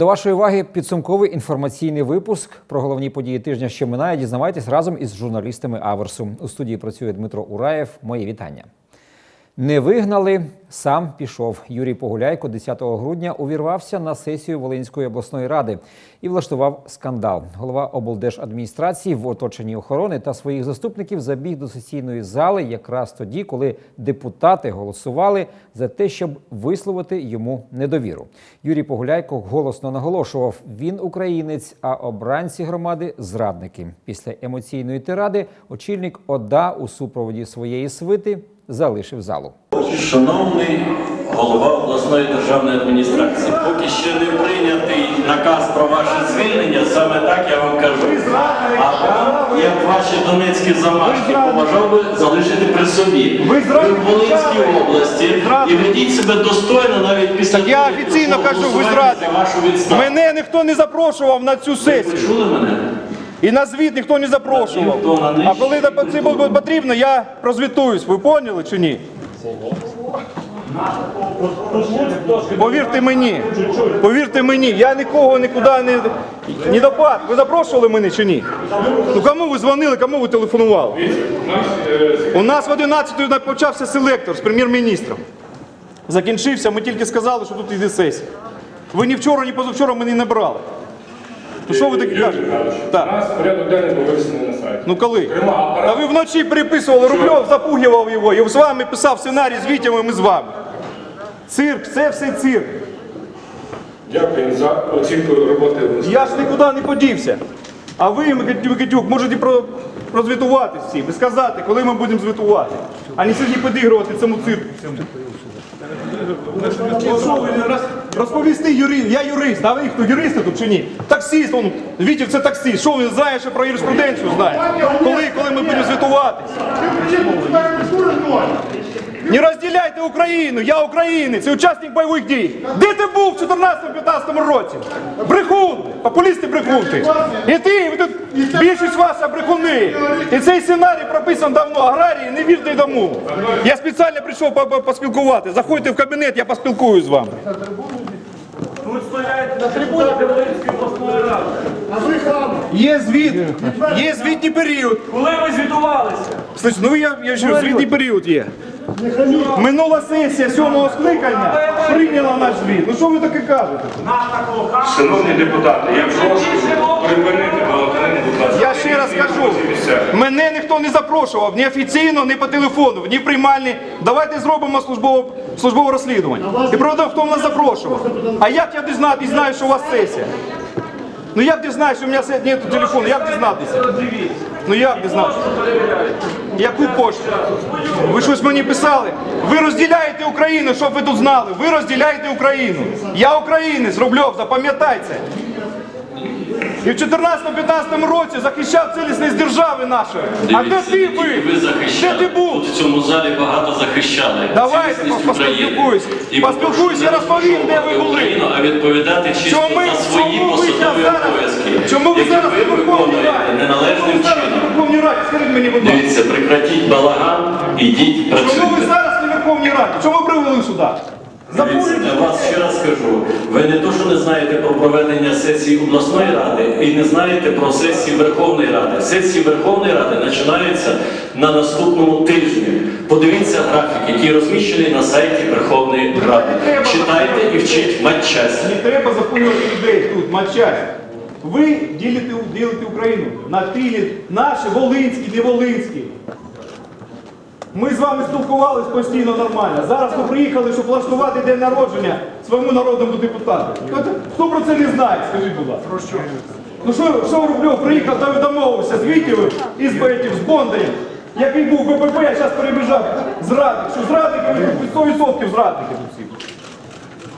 До вашої уваги підсумковий інформаційний випуск про головні події тижня, що минає. Дізнавайтесь разом із журналістами Аверсу. У студії працює Дмитро Ураєв. Мої вітання. Не вигнали, сам пішов. Юрій Погуляйко 10 грудня увірвався на сесію Волинської обласної ради і влаштував скандал. Голова облдержадміністрації в оточенні охорони та своїх заступників забіг до сесійної зали якраз тоді, коли депутати голосували за те, щоб висловити йому недовіру. Юрій Погуляйко голосно наголошував: він українець, а обранці громади зрадники. Після емоційної тиради очільник ОДА у супроводі своєї свити залишив залу. Шановний голова обласної державної адміністрації, поки ще не прийнятий наказ про ваше звільнення, саме так я вам кажу. А вам, як ваші донецькі замашки, побажав би залишити при собі. Ви в Волинській області і ведіть себе достойно навіть після я того, як офіційно кажу, ви відставку. Мене ніхто не запрошував на цю сесію. Ви почули мене? І на звіт ніхто не запрошував. А коли це буде потрібно, я прозвітуюсь. Ви поняли чи ні? Повірте мені, повірте мені, я нікого нікуди не, не допад. Ви запрошували мене чи ні? Ну кому ви дзвонили, кому ви телефонували? У нас в 11 почався селектор з прем'єр-міністром. Закінчився, ми тільки сказали, що тут йде сесія. Ви ні вчора, ні позавчора мене не брали. Ну що ви таке кажете? У нас порядок денний був на сайті. Ну коли? Зокрема, Та апарат- ви вночі переписували, Рубльов запугував його, і з вами писав сценарій з Вітями, ми з вами. Цирк, це все цирк. Дякую за оцінку роботи. Я ж нікуди не подівся. А ви, Микитюк, можете про, прозвітувати всім і сказати, коли ми будемо звітувати. А не сьогодні підігрувати цьому цирку. Цьому. Ну, що ви, Розповісти юрист, я юрист, а ви хто юристи тут чи ні? Таксіст, он, Вітів це таксіст. Що він знає ще про юриспруденцію знає? Коли, коли ми будемо звітуватись? Не розділяйте Україну, я українець, і учасник бойових дій. Де ти був в 14-15 році? Брехун, популісти брехунти. І ти, ви тут більшість ваша брехуни. І цей сценарій прописан давно. Аграрії, не вірте тому. Я спеціально прийшов по- по- поспілкувати. Заходьте в кабінет, я поспілкуюсь з вами. Є звіт, є звітній період. Коли ви звітувалися? Слухай, ну я, я що, звітний період є. Минула сесія сьомого скликання прийняла наш звіт. Ну що ви таке кажете? Шановні депутати, я прошу припинити балаканину, будь ласка. Я ще раз кажу, мене ніхто не запрошував ні офіційно, ні по телефону, ні в приймальні. Давайте зробимо службове, службове розслідування. І проведемо, хто нас запрошував. А як я дізнатись, знаю, що у вас сесія? Ну як дізнаюсь, що у мене сесія, нету телефону, як дізнатися? Ну як знав, Яку пошту? Ви щось мені писали? Ви розділяєте Україну, щоб ви тут знали. Ви розділяєте Україну. Я українець, Рубльов, запам'ятайте. І в 14-15 році захищав цілісність держави нашої. А де ти ви ви? захищали. Де ти був? Тут в цьому залі багато захищали. Давайте поспілкуюсь. України. Я розповім, де ви були. Україну, а відповідати чисто Чому, за свої чому ви посадові обов'язки, чому ви зараз ви Верховній виконуєте неналежним ви чином. Верховній Раді? Скажіть мені, будь ласка. Дивіться, прекратіть балаган, ідіть Чому ви зараз на Верховній Раді? Чому привели сюди? Дивіться, для вас ще раз скажу. Ви не то, що не знаєте про проведення сесії обласної ради і не знаєте про сесії Верховної Ради. Сесії Верховної Ради починаються на наступному тижні. Подивіться графік, який розміщений на сайті Верховної Ради. Читайте і вчіть матчасть. Не треба запугувати людей тут, мовчать. Ви ділите, ділите Україну на тілі наші, волинські, не волинські. Ми з вами спілкувалися постійно нормально. Зараз ми приїхали, щоб влаштувати день народження своєму народному депутату. Хто, про це не знає, скажіть, будь ласка. Про що? Ну що, що Рубльов приїхав та домовився з Вітєвим і з Бетів, з Бондарем, який був ВПП, а зараз перебіжав зрадник. Що зрадники, ви 100% зрадники тут всі.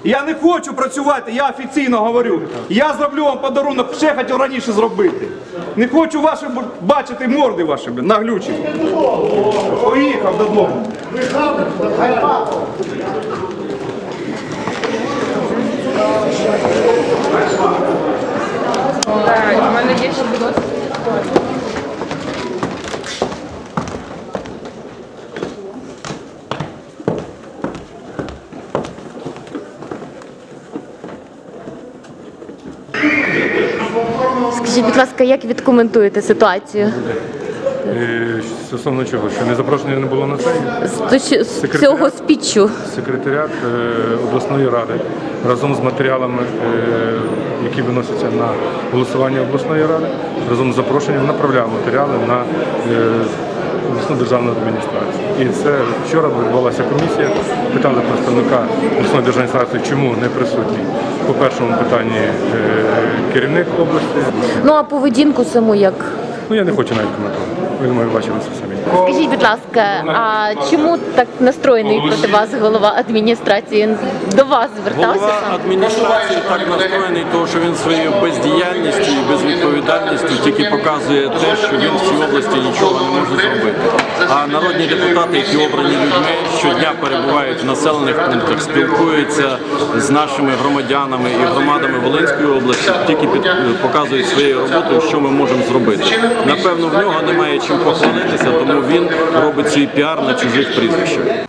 Я не хочу працювати, я офіційно говорю. Я зроблю вам подарунок, ще хотів раніше зробити. Не хочу ваші бачити морди ваші наглючі. Поїхав додому. У мене є ще Скажіть, будь ласка, як відкоментуєте ситуацію Е, Стосовно чого? Що не запрошення не було на цей з, точ- з цього спічу? секретаріат е, обласної ради разом з матеріалами, е, які виносяться на голосування обласної ради, разом з запрошенням направляв матеріали на е, обласну державну адміністрацію. І це вчора відбулася комісія. Питали представника обласної державної адміністрації, чому не присутній по першому питанні е, керівник області. Ну а поведінку саму як? Ну я не хочу навіть коментувати. Ви думаю, бачили це самі. Скажіть, будь ласка, а чому так настроєний проти вас голова адміністрації? До вас звертався Голова сам? адміністрації так настроєний, тому що він своєю бездіяльністю і безвідповідальністю тільки показує те, що він в цій області нічого не може зробити. А народні депутати, які обрані людьми, щодня перебувають в населених пунктах, спілкуються з нашими громадянами і громадами Волинської області, тільки під, показують своєю роботою, що ми можемо зробити. Напевно, в нього немає чим похвалитися, тому він робить свій піар на чужих прізвищах.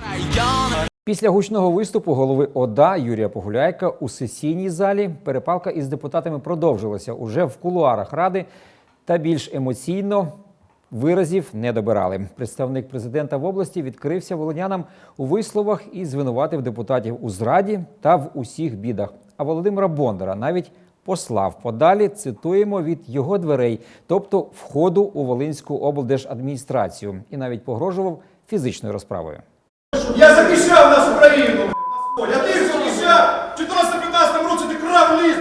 Після гучного виступу голови ОДА Юрія Погуляйка у сесійній залі перепалка із депутатами продовжилася уже в кулуарах ради та більш емоційно виразів не добирали. Представник президента в області відкрився волинянам у висловах і звинуватив депутатів у зраді та в усіх бідах. А Володимира Бондара навіть послав подалі. Цитуємо від його дверей, тобто входу у Волинську облдержадміністрацію, і навіть погрожував фізичною розправою. Я захищав нашу країну, Я ти захищав в 14-15 році ти крав ліс.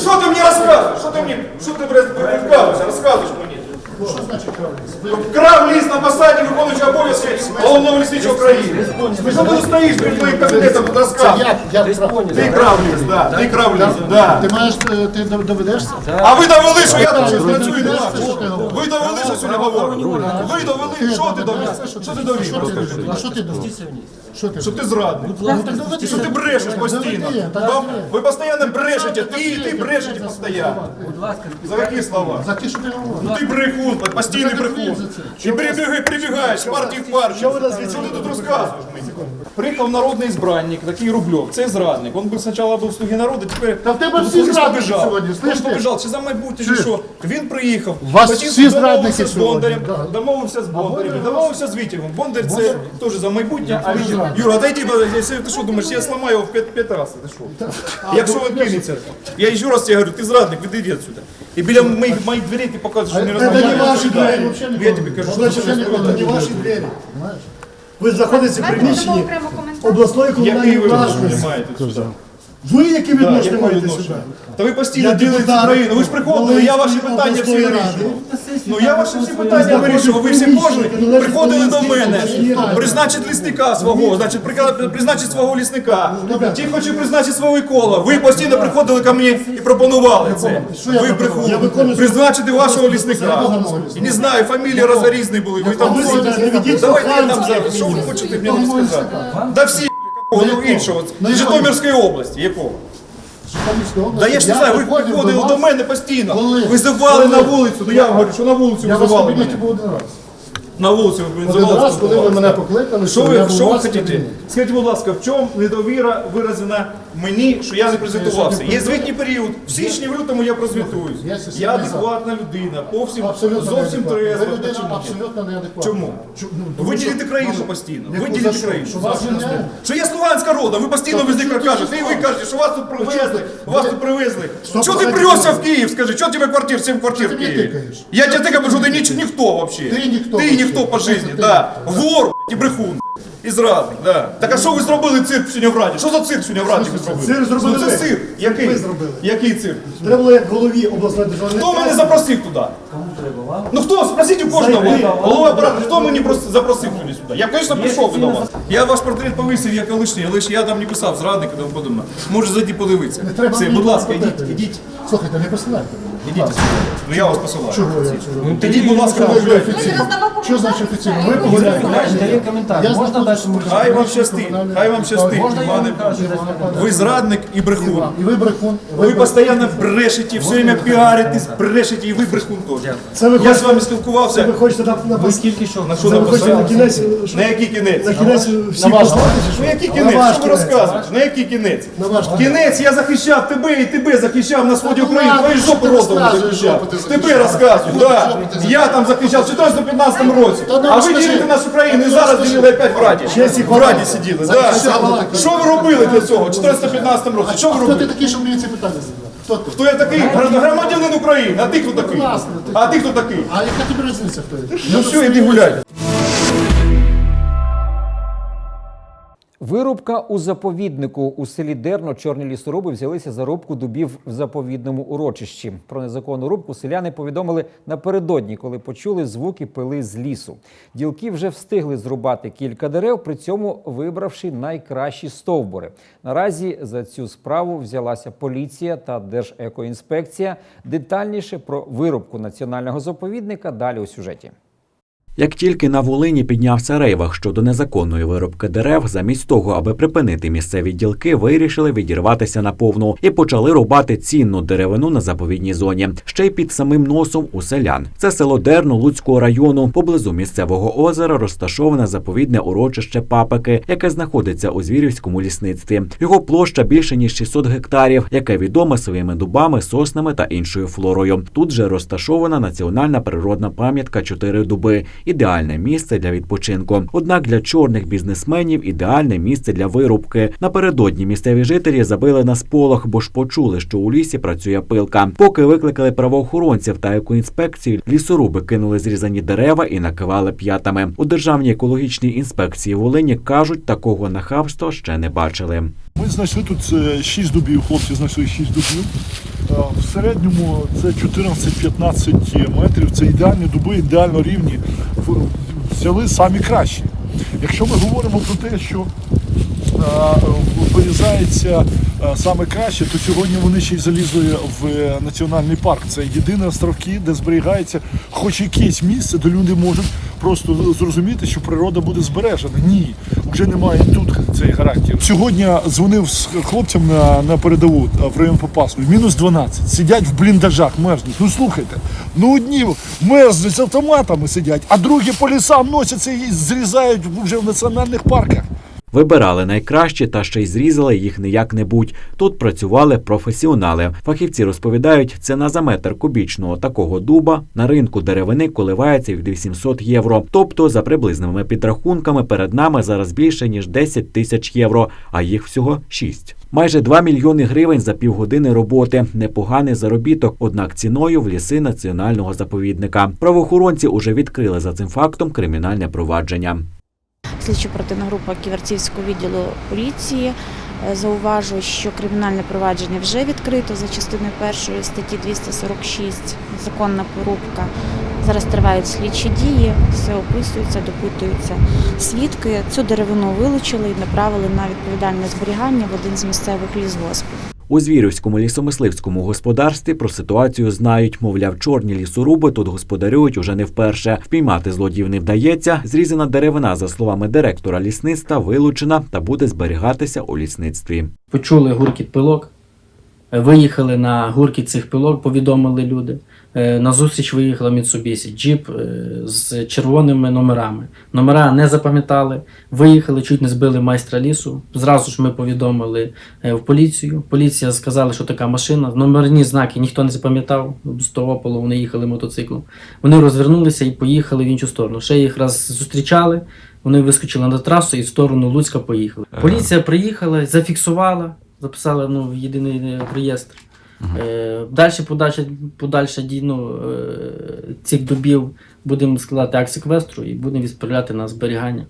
Що ти мені розказуєш? Що ти мені, що ти розказуєш? Що значить крав ліс? Крав ліс на посаді виконуючого обов'язки головного лісничого країни. Що ти стоїш перед моїм кабінетом як прав- Ти крав ліс, да, ти крав ліс, да. Ти маєш, е, ти дов- доведешся? А ви довели, що я тут щось працюю ти говориш? Ви довели, що сьогодні говорю. Ви довели, що ти довів? Що ти довів? Що ти Розкажи. А що ти довів? Що ти Що ти зрадник? Ну. Що ти брешеш постійно? Доведи, так Вам, доведи. ви постійно брешете, ти і ти брешете постійно. За які слова? За ті, що ти говориш. Ти брехун, постійний брехун. І прибігаєш з партії в партію. Що ти тут розказуєш мені? Приїхав народний збранник, такий Рубльов, це зрадник. Он був спочатку був слуги народу, тепер Та в тебе всі кудись зрадники побіжав. сьогодні, Он слышите? побіжав, чи за майбутнє, чи що. Він приїхав. Вас хотів всі домовився зрадники з Бондарем, сьогодні, да. домовився з Бондарем, Бондар- домовився з Вітєвим. Бондар це теж за майбутнє, а Вітєв... Юра, якщо ти що думаєш, я сломаю його в п'ять, п'ять разів, ти що? Якщо він кинеться. Я ще раз тебе говорю, ти зрадник, відійди відсюди. І біля моїх, моїх дверей ти показуєш, що не Це не розмовляєш. ваші двері. Я тобі кажу, що не ваші двері. Ви знаходитеся в приміщенні обласної Який комунальної ви власності. маєте? Ви які відношення маєте сюди? Та ви постійно ділите Україну. Ви ж приходили, я ваші питання всі вирішував. Ну я ваші всі питання вирішував. Ви всі кожен приходили до мене, призначить лісника свого, значить призначить свого лісника. Ті хоче призначити свого кола. Ви постійно приходили ко мені і пропонували це. Ви? Приходили. Призначити вашого лісника. І не знаю, фамілії розрізні були. Ви там себе Давайте я там зараз. Що ви хочете мені сказати? Да всі, ну іншого. На З Житомирської області, якого? Да я ж не знаю, ви приходили до мене постійно. Коли? Визивали на вулицю. Ну я вам говорю, що на вулицю Я вас визивали мене. один раз. На вулицю ви Один визивали. раз, коли ви спілкувалися. мене покликали, Що я ви, був що у ви вас в кабінеті. Скажіть, будь ласка, в чому недовіра виражена мені, що я не презентувався? Є звітній період. В січні, в лютому я прозвітуюсь. Я адекватна людина, по всім, зовсім трезва. Ви людина Чому? абсолютно неадекватна. Чому? Ну, Ви ділите країну постійно. Ви ділите країну. Що Що я слуганська рода, ви постійно везде що кажете, і ви кажете, що вас тут привезли, вас тут привезли. Чого ти прешся в Київ, скажи, чого тебе квартир, 7 квартир Що в Києві? Я тебе тикаю, що ти ніхто вообще. Ти ніхто по житті. Вор і брехун. І зрадник, да. Так а що ви зробили цирк сьогодні в Раді? Що за цирк сьогодні в Раді ви зробили? Цирк зробили Ну, ви. це цирк. Який? ви зробили. Який цирк? Треба було як голові обласної державної Хто мене запросив туди? Кому треба? Ну хто? Спросіть у кожного. Зайди. Голова апарату, хто мені прос- запросив туди сюди? Я, звісно, прийшов до вас. Я ваш портрет повисив як колишній, але ж я там не писав зрадник і тому подобне. Може зайти подивитися. Не треба Все, будь ласка, ідіть, ідіть. Слухайте, не посилайте. Ідіть. Ну я вас посилаю. Чого я чого? Ідіть, будь ласка, Що погуляйте. офіційно? Що значить офіційно? Ви погуляєте. Дає коментар. Можна далі Хай вам щастить, хай вам щастить. Можна я вам? Ви зрадник і брехун. І ви брехун. Ви постійно брешете, все время піаритесь, брешете, і ви брехун теж. Це ви Я з вами спілкувався. ви хочете на, на, Ви скільки що? На що ви хочете на написали? кінець, На який кінець? на кінець всі ваш послати, чи Ну що? який кінець? Що ви розказуєте? На який кінець? На ваш кінець. Кінець я захищав тебе і тебе захищав на сході Ну, України. Твої ти роздав Розказуй, захищав. що ти Тебе захищав. розказую, Що да. ти захищав? Я там захищав в 1415 році. А ви ділите нашу країну і Ну, зараз ділили опять в Раді. В Раді сиділи. Да. Що ви робили для цього в 1415 році? Що ви Хто ти робили? такий, щоб мені ці питання задавати? Хто ти? Хто я такий? Громадянин України. А ти хто такий? Власне, ти- А ти хто такий? А яка тобі різниця, хто я? Ну все, іди гуляй. Вирубка у заповіднику у селі Дерно чорні лісоруби взялися за рубку дубів в заповідному урочищі. Про незаконну рубку селяни повідомили напередодні, коли почули звуки пили з лісу. Ділки вже встигли зрубати кілька дерев, при цьому вибравши найкращі стовбури. Наразі за цю справу взялася поліція та Держекоінспекція. Детальніше про вирубку національного заповідника далі у сюжеті. Як тільки на Волині піднявся рейвах щодо незаконної вирубки дерев, замість того, аби припинити місцеві ділки, вирішили відірватися наповну і почали рубати цінну деревину на заповідній зоні, ще й під самим носом у селян. Це село Дерно Луцького району. Поблизу місцевого озера розташоване заповідне урочище Папики, яке знаходиться у Звірівському лісництві. Його площа більше ніж 600 гектарів, яке відоме своїми дубами, соснами та іншою флорою. Тут же розташована національна природна пам'ятка Чотири дуби ідеальне місце для відпочинку. Однак для чорних бізнесменів ідеальне місце для вирубки. Напередодні місцеві жителі забили на сполох, бо ж почули, що у лісі працює пилка. Поки викликали правоохоронців та екоінспекцію, лісоруби кинули зрізані дерева і накивали п'ятами. У державній екологічній інспекції Волині кажуть, такого нахабства ще не бачили. Ми знайшли тут е, 6 дубів, хлопці знайшли 6 дубів. Е, В середньому це 14-15 метрів. Це ідеальні дуби, ідеально рівні. Взяли самі кращі. Якщо ми говоримо про те, що е, вирізається саме краще, то сьогодні вони ще й залізли в е, національний парк. Це єдині островки, де зберігається хоч якесь місце, де люди можуть просто зрозуміти, що природа буде збережена. Ні, вже немає тут цієї гарантії. Сьогодні дзвонив з хлопцям на, на передову е, в район Попасу. Мінус 12. Сидять в бліндажах, мерзнуть. Ну слухайте, ну одні мерзнуть з автоматами сидять, а другі по лісам носяться і зрізають вже в національних парках. Вибирали найкращі та ще й зрізали їх не як-небудь. Тут працювали професіонали. Фахівці розповідають, ціна за метр кубічного такого дуба на ринку деревини коливається від 800 євро. Тобто, за приблизними підрахунками, перед нами зараз більше ніж 10 тисяч євро, а їх всього 6. Майже 2 мільйони гривень за півгодини роботи. Непоганий заробіток, однак ціною в ліси національного заповідника. Правоохоронці уже відкрили за цим фактом кримінальне провадження. Слідчо-оперативна група Ківерцівського відділу поліції е, зауважує, що кримінальне провадження вже відкрито за частиною першої статті 246 законна порубка. Зараз тривають слідчі дії, все описується, допитуються свідки. Цю деревину вилучили і направили на відповідальне зберігання в один з місцевих лісгоспів. У Звірівському лісомисливському господарстві про ситуацію знають, мовляв, чорні лісоруби тут господарюють уже не вперше. Впіймати злодіїв не вдається. Зрізана деревина, за словами директора лісництва, вилучена та буде зберігатися у лісництві. почули гуркіт пилок, виїхали на гуркіт цих пилок, повідомили люди. Е, На зустріч виїхала Mitsubishi, джіп е, з червоними номерами. Номера не запам'ятали, виїхали, чуть не збили майстра лісу. Зразу ж ми повідомили е, в поліцію. Поліція сказала, що така машина. Номерні знаки ніхто не запам'ятав. З Тоополу вони їхали мотоциклом. Вони розвернулися і поїхали в іншу сторону. Ще їх раз зустрічали. Вони вискочили на трасу і в сторону Луцька поїхали. Поліція приїхала, зафіксувала, записала ну, в єдиний е, реєстр. Угу. далі подальша, подальша дій, ну, е, цих добів будемо складати акт секвестру і будемо відправляти на зберігання.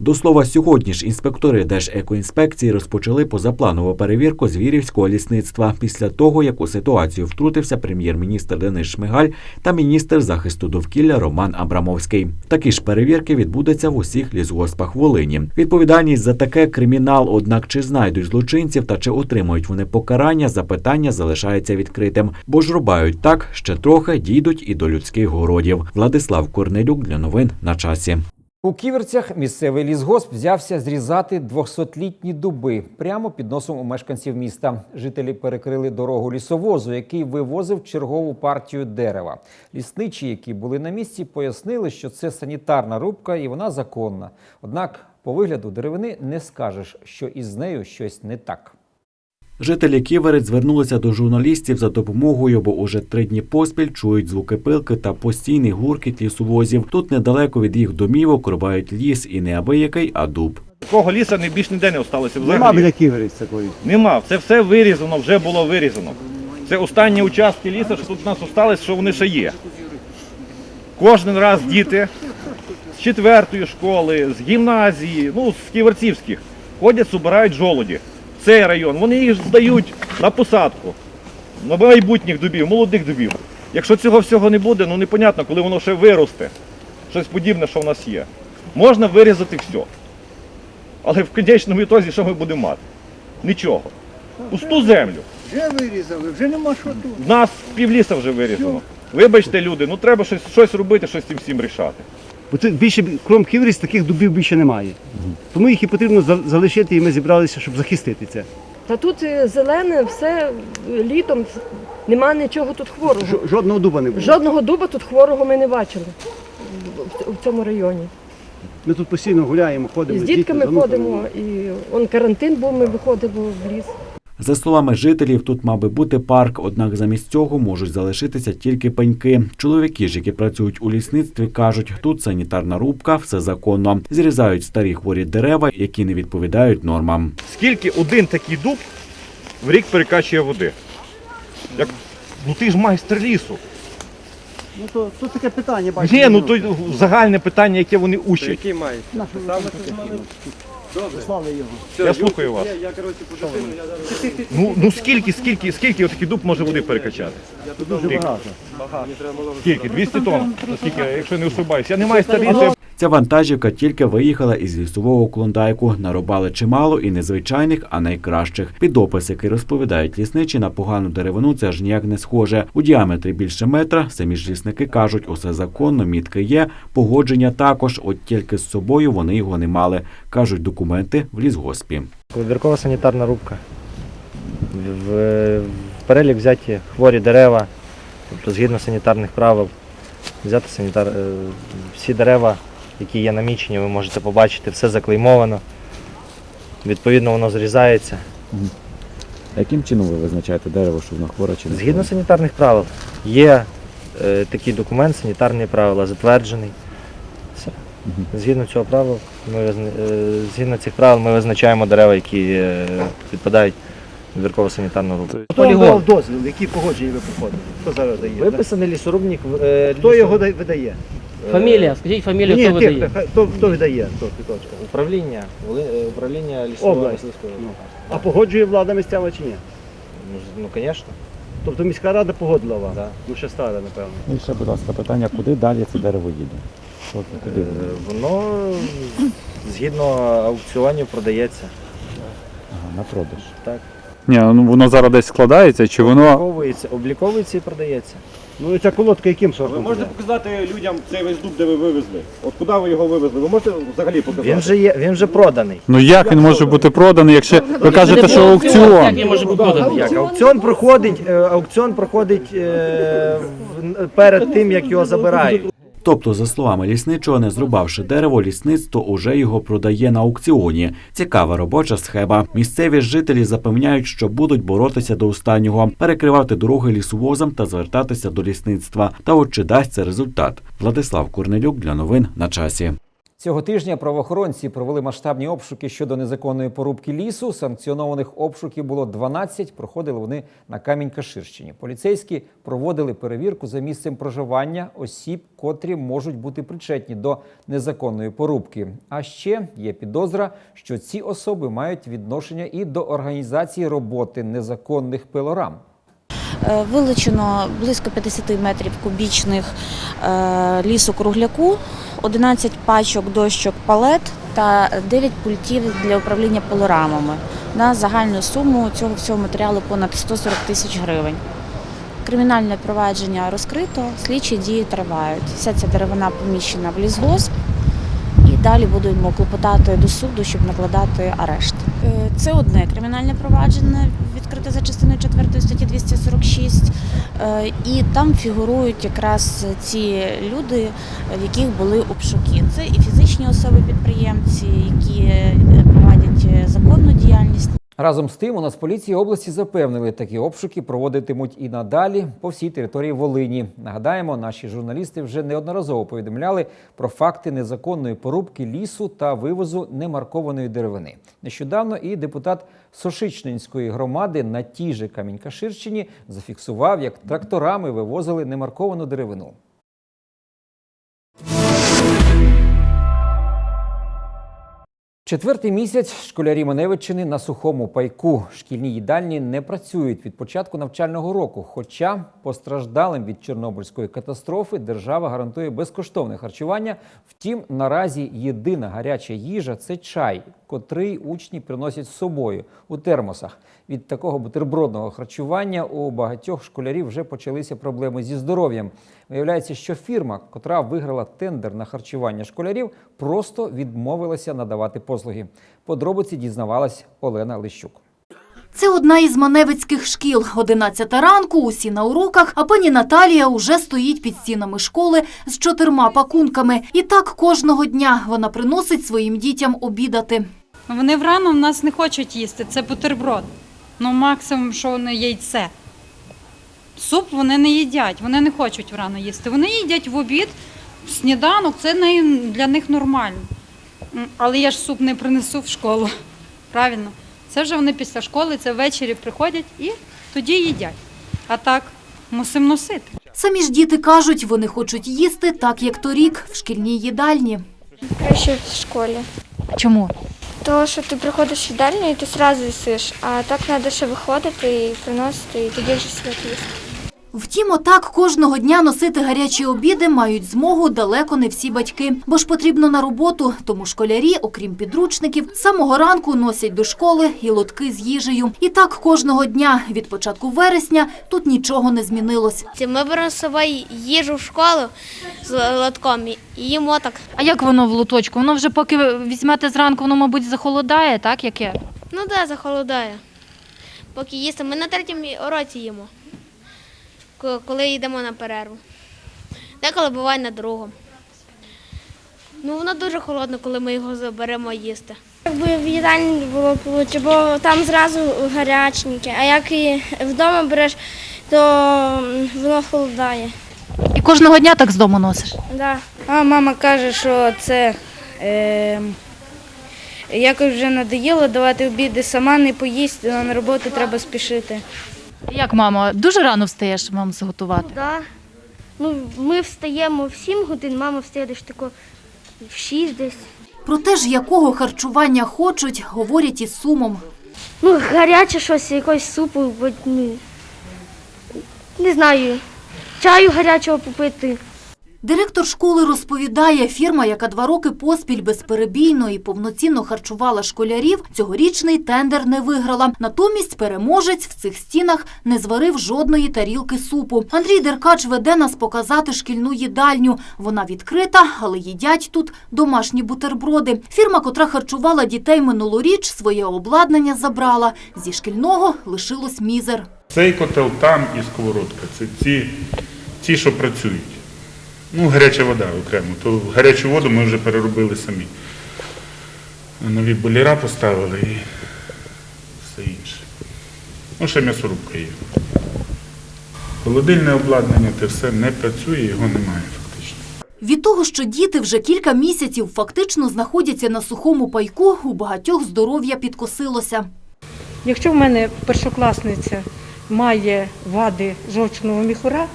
До слова, сьогодні ж інспектори Держекоінспекції розпочали позапланову перевірку звірівського лісництва після того, як у ситуацію втрутився прем'єр-міністр Денис Шмигаль та міністр захисту довкілля Роман Абрамовський. Такі ж перевірки відбудуться в усіх лісгоспах Волині. Відповідальність за таке кримінал, однак чи знайдуть злочинців та чи отримують вони покарання, запитання залишається відкритим, бо ж рубають так, ще трохи дійдуть і до людських городів. Владислав Корнелюк для новин на часі. У ківерцях місцевий лісгосп взявся зрізати 200-літні дуби прямо під носом у мешканців міста. Жителі перекрили дорогу лісовозу, який вивозив чергову партію дерева. Лісничі, які були на місці, пояснили, що це санітарна рубка і вона законна. Однак, по вигляду деревини не скажеш, що із нею щось не так. Жителі Ківерець звернулися до журналістів за допомогою, бо уже три дні поспіль чують звуки пилки та постійний гуркіт лісовозів. Тут недалеко від їх домівок рубають ліс і не абиякий, а дуб. Такого ліса не більш ніде не осталося взагалі. Нема біля Ківерець такої. Нема. Це все вирізано, вже було вирізано. Це останні участки лісу, що тут у нас осталось, що вони ще є. Кожен раз діти з четвертої школи, з гімназії, ну, з ківерцівських, ходять, збирають жолоді. Цей район. Вони їх здають на посадку, на майбутніх дубів, молодих дубів. Якщо цього всього не буде, ну непонятно, коли воно ще виросте. Щось подібне, що в нас є. Можна вирізати все. Але в кінечному ітозі що ми будемо мати? Нічого. Пусту землю. Вже вирізали, вже нема що тут. В нас півліса вже вирізано. Вибачте, люди, ну треба щось, щось робити, щось цим всім рішати. Бо тут більше, крім Ківерець, таких дубів більше немає. Тому їх і потрібно залишити, і ми зібралися, щоб захистити це. Та тут е, зелене, все літом, нема нічого тут хворого. Ж- Жодного дуба не було. Жодного дуба тут хворого ми не бачили в- в цьому районі. Ми тут постійно гуляємо, ходимо. З дітками ходимо, і он карантин був, ми виходимо в ліс. За словами жителів, тут мав би бути парк, однак замість цього можуть залишитися тільки пеньки. Чоловіки ж, які працюють у лісництві, кажуть, тут санітарна рубка, все законно. Зрізають старі хворі дерева, які не відповідають нормам. Скільки один такий дуб в рік перекачує води? Як... Ну ти ж майстер лісу. Ну то, то таке питання, бачите. Ні, ну то загальне питання, яке вони учать. Які мають? Добре. Його. Я слухаю вас. Я, коротше, пожитину, я зараз... Ну, ну скільки, скільки, скільки отакий дуб може води перекачати? Дуже Скільки? багато. Скільки? 200 тонн? Скільки, якщо не ошибаюсь. Я не маю лісу, Ця вантажівка тільки виїхала із лісового клондайку. Нарубали чимало і незвичайних, а найкращих. Підопис, який розповідають лісничі, на погану деревину це аж ніяк не схоже. У діаметрі більше метра. Самі ж лісники кажуть, усе законно, мітки є, погодження також. От тільки з собою вони його не мали. кажуть документи в лісгоспі. Вибіркова санітарна рубка. В, в перелік взяті хворі дерева, тобто згідно санітарних правил, взяти санітар, е, всі дерева, які є намічені, ви можете побачити, все заклеймовано. Відповідно, воно зрізається. Яким чином ви визначаєте дерево, що воно хворе чи не Згідно хворе? санітарних правил. Є е, такий документ, санітарні правила, затверджений. Все. Згідно цього правил, ми визна- е, згідно цих правил ми визначаємо дерева, які е, підпадають в вибірково санітарну рубку. Хто вам давав дозвіл, які погодження ви проходили? Хто зараз дає? Виписаний лісорубник. е, Хто його да- видає? Фамілія, скажіть фамілію, Ні, хто тих, видає. хай- хто, хто видає? Хто, квіточка? Управління, Воли- е, управління лісового Область. мисливського. Ну. А погоджує влада місцями чи ні? Ну, звісно. Тобто міська рада погодила вам? Да. Ну ще стара, напевно. Ну, І ще, будь ласка, питання, куди далі це дерево їде? Куди Е, воно? Воно згідно аукціонів продається. Ага, на продаж. Так. Ні, ну воно зараз десь складається, чи воно. Обліковується, обліковується і продається. Ну і ця колодка яким сортом? Ви можете показати людям цей весь дуб, де ви вивезли? От куди ви його вивезли? Ви можете взагалі показати? Він вже є, він же проданий. Ну як він може бути проданий, якщо ви кажете, що аукціон? Як аукціон проходить, е, аукціон проходить е, в- перед тим, як його забирають. Тобто, за словами лісничого, не зрубавши дерево, лісництво уже його продає на аукціоні. Цікава робоча схема. Місцеві жителі запевняють, що будуть боротися до останнього, перекривати дороги лісовозам та звертатися до лісництва. Та от чи дасть це результат? Владислав Корнелюк для новин на часі. Цього тижня правоохоронці провели масштабні обшуки щодо незаконної порубки лісу. Санкціонованих обшуків було 12, Проходили вони на Камінь-Каширщині. Поліцейські проводили перевірку за місцем проживання осіб, котрі можуть бути причетні до незаконної порубки. А ще є підозра, що ці особи мають відношення і до організації роботи незаконних пилорам. Е, вилучено близько 50 метрів кубічних е, лісу кругляку, 11 пачок дощок палет та 9 пультів для управління полорамами на загальну суму цього всього матеріалу понад 140 тисяч гривень. Кримінальне провадження розкрито, слідчі дії тривають. Вся ця деревина поміщена в лісгосп. І далі будемо клопотати до суду, щоб накладати арешт. Е, це одне кримінальне провадження відкрите за частиною 4 статті 240 6. Е, і там фігурують якраз ці люди, в яких були обшуки. Це і фізичні особи-підприємці, які е, проводять е, законну діяльність. Разом з тим, у Нацполіції області запевнили, такі обшуки проводитимуть і надалі по всій території Волині. Нагадаємо, наші журналісти вже неодноразово повідомляли про факти незаконної порубки лісу та вивозу немаркованої деревини. Нещодавно і депутат Сошичненської громади на тій же Камінь-Каширщині зафіксував, як тракторами вивозили немарковану деревину. Четвертий місяць школярі Маневичини на сухому пайку. Шкільні їдальні не працюють від початку навчального року. Хоча постраждалим від Чорнобильської катастрофи держава гарантує безкоштовне харчування. Втім, наразі єдина гаряча їжа це чай, котрий учні приносять з собою у термосах. Від такого бутербродного харчування у багатьох школярів вже почалися проблеми зі здоров'ям. Виявляється, що фірма, котра виграла тендер на харчування школярів, просто відмовилася надавати послуги. Подробиці дізнавалась Олена Лищук. Це одна із маневицьких шкіл. 11 ранку, усі на уроках, а пані Наталія уже стоїть під стінами школи з чотирма пакунками. І так кожного дня вона приносить своїм дітям обідати. Вони врано в нас не хочуть їсти, це бутерброд. Ну, максимум, що вони яйце. Суп вони не їдять, вони не хочуть врано їсти. Вони їдять в обід, в сніданок, це для них нормально. Але я ж суп не принесу в школу. Правильно? Це вже вони після школи, це ввечері приходять і тоді їдять. А так мусимо носити. Самі ж діти кажуть, вони хочуть їсти так, як торік, в шкільній їдальні. Краще в школі. Чому? Тому що ти приходиш в їдальню і ти одразу їсиш, а так треба ще виходити і приносити, і тоді вже свят їсти. Втім, отак кожного дня носити гарячі обіди мають змогу далеко не всі батьки, бо ж потрібно на роботу, тому школярі, окрім підручників, з самого ранку носять до школи і лотки з їжею. І так кожного дня від початку вересня тут нічого не змінилось. Ми беремо з собою їжу в школу з лотком і їмо так. А як воно в лоточку? Воно вже поки візьмете зранку, воно, мабуть, захолодає, так? Яке? Ну так, да, захолодає. Поки їсти. Ми на третьому уроці їмо, коли йдемо на перерву. Деколи буває на другому. Ну, воно дуже холодно, коли ми його заберемо їсти. Якби в їдальні було б лучше, бо там зразу гаряченьке, а як і вдома береш, то воно холодає. І кожного дня так з дому носиш? Да. А мама каже, що це е, якось вже надоїло давати обіди, сама не поїсть, а на роботу треба спішити. Як, мамо, дуже рано встаєш мам зготувати? Ну, да. ну, ми встаємо в 7 годин, мама встає десь тако в 6 десь. Про те ж, якого харчування хочуть, говорять із сумом. Ну, гаряче щось, якось супу, бо, ну, не знаю, чаю гарячого попити. Директор школи розповідає, фірма, яка два роки поспіль безперебійно і повноцінно харчувала школярів, цьогорічний тендер не виграла. Натомість переможець в цих стінах не зварив жодної тарілки супу. Андрій Деркач веде нас показати шкільну їдальню. Вона відкрита, але їдять тут домашні бутерброди. Фірма, котра харчувала дітей минулоріч, своє обладнання забрала. Зі шкільного лишилось мізер. Цей котел там і сковородка. Це ті, що працюють. Ну, гаряча вода окремо. То гарячу воду ми вже переробили самі. Нові боліра поставили і все інше. Ну, ще м'ясорубка є. Холодильне обладнання, те все не працює, його немає фактично. Від того, що діти вже кілька місяців фактично знаходяться на сухому пайку, у багатьох здоров'я підкосилося. Якщо в мене першокласниця має вади жовчного міхура,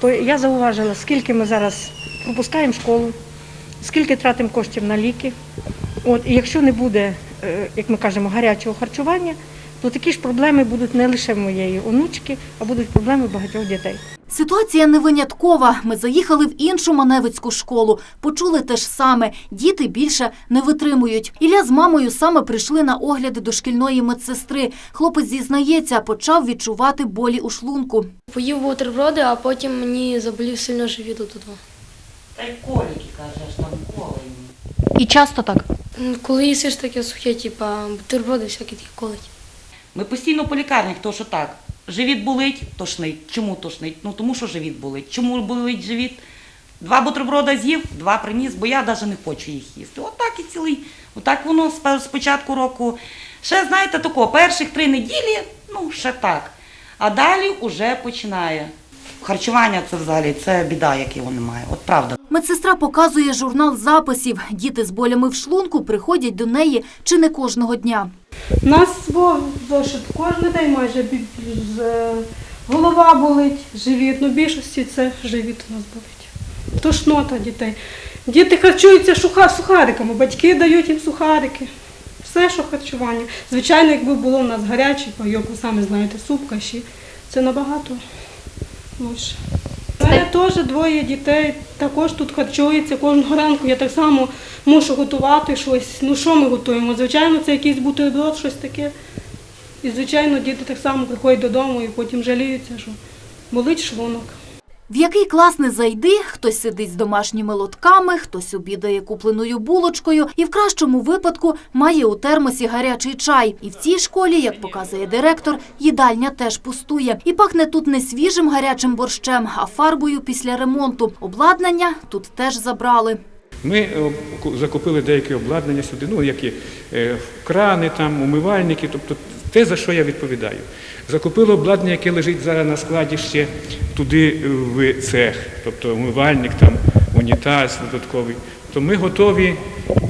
то я зауважила, скільки ми зараз пропускаємо школу, скільки тратимо коштів на ліки. От, і якщо не буде, е, як ми кажемо, гарячого харчування, то такі ж проблеми будуть не лише в моєї онучки, а будуть проблеми багатьох дітей. Ситуація не виняткова. Ми заїхали в іншу маневицьку школу. Почули те ж саме. Діти більше не витримують. Ілля з мамою саме прийшли на огляди до шкільної медсестри. Хлопець зізнається, почав відчувати болі у шлунку. Поїв бутерброди, а потім мені заболів сильно живіт тут. Та й коліки, кажеш, там колені. І часто так? Коли їсиш таке сухе, типа бутерброди всякі такі колить. Ми постійно по лікарнях, то що так. Живіт болить, тошнить. Чому тошнить? Ну тому що живіт болить. Чому болить живіт? Два бутерброда з'їв, два приніс, бо я навіть не хочу їх їсти. Отак і цілий. Отак воно з початку року Ще, знаєте, тако, перших три неділі, ну, ще так. А далі вже починає. Харчування це взагалі це біда, яку вони мають. От правда. Медсестра показує журнал записів. Діти з болями в шлунку приходять до неї чи не кожного дня. У нас зошит кожен день майже голова болить, живіт. Ну, в більшості це живіт у нас болить. Тошнота дітей. Діти харчуються сухариками, батьки дають їм сухарики. Все, що харчування. Звичайно, якби було у нас гарячий пайок, ви самі знаєте, суп, каші, це набагато лучше. У мене теж двоє дітей також тут харчується кожного ранку. Я так само мушу готувати щось. Ну що ми готуємо? Звичайно, це якийсь бутерброд, щось таке. І, звичайно, діти так само приходять додому і потім жаліються, що болить шлунок. В який клас не зайди, хтось сидить з домашніми лотками, хтось обідає купленою булочкою і в кращому випадку має у термосі гарячий чай. І в цій школі, як показує директор, їдальня теж пустує. І пахне тут не свіжим гарячим борщем, а фарбою після ремонту. Обладнання тут теж забрали. Ми е, закупили деяке обладнання сюди, ну які е, крани, там, умивальники, тобто те, за що я відповідаю. Закупили обладнання, яке лежить зараз на складі ще туди е, в цех, тобто умивальник, там, унітаз додатковий. То ми готові,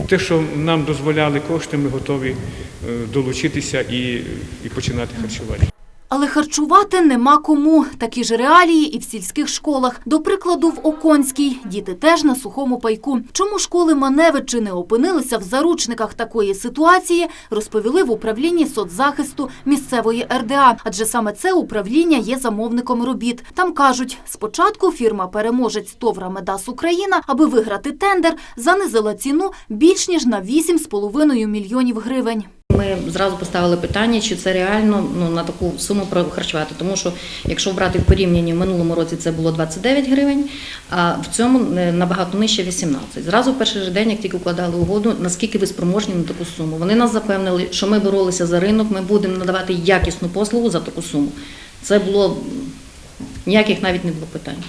те, що нам дозволяли кошти, ми готові е, долучитися і, і починати харчувати. Але харчувати нема кому. Такі ж реалії і в сільських школах. До прикладу, в Оконській діти теж на сухому пайку. Чому школи Маневичини опинилися в заручниках такої ситуації, розповіли в управлінні соцзахисту місцевої РДА. Адже саме це управління є замовником робіт. Там кажуть, спочатку фірма переможець ТОВ «Рамедас Україна, аби виграти тендер, занизила ціну більш ніж на 8,5 мільйонів гривень. Ми зразу поставили питання, чи це реально ну, на таку суму харчувати. Тому що, якщо брати в порівнянні в минулому році це було 29 гривень, а в цьому е, набагато нижче 18. Зразу в перший же день, як тільки укладали угоду, наскільки ви спроможні на таку суму. Вони нас запевнили, що ми боролися за ринок, ми будемо надавати якісну послугу за таку суму. Це було ніяких навіть не було питань.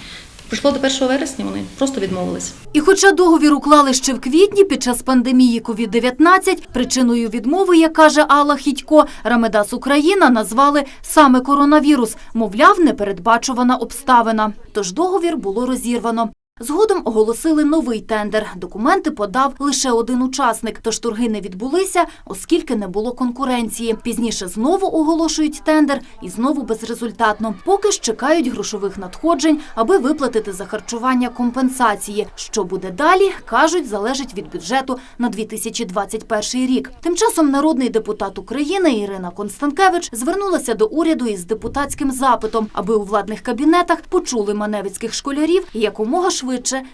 Прийшло до 1 вересня, вони просто відмовилися. І хоча договір уклали ще в квітні під час пандемії COVID-19, причиною відмови, як каже Алла Хідько, Рамедас Україна назвали саме коронавірус, мовляв, непередбачувана обставина. Тож договір було розірвано. Згодом оголосили новий тендер. Документи подав лише один учасник, тож торги не відбулися, оскільки не було конкуренції. Пізніше знову оголошують тендер і знову безрезультатно. Поки ж чекають грошових надходжень, аби виплатити за харчування компенсації. Що буде далі, кажуть, залежить від бюджету на 2021 рік. Тим часом народний депутат України Ірина Констанкевич звернулася до уряду із депутатським запитом, аби у владних кабінетах почули маневицьких школярів якомога швидше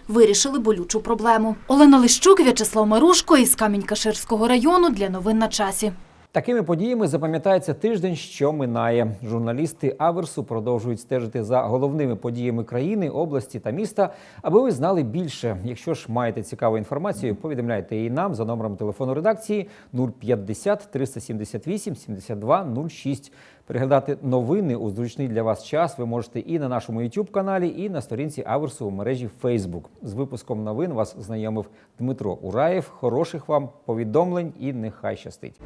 вирішили болючу проблему. Олена Лищук, В'ячеслав Марушко із Камінь-Каширського району для новин на часі. Такими подіями запам'ятається тиждень, що минає. Журналісти Аверсу продовжують стежити за головними подіями країни, області та міста. Аби ви знали більше. Якщо ж маєте цікаву інформацію, повідомляйте її нам за номером телефону редакції 050 378 72 06. Переглядати новини у зручний для вас час ви можете і на нашому youtube каналі, і на сторінці Аверсу у мережі Facebook. З випуском новин вас знайомив Дмитро Ураєв. Хороших вам повідомлень і нехай щастить.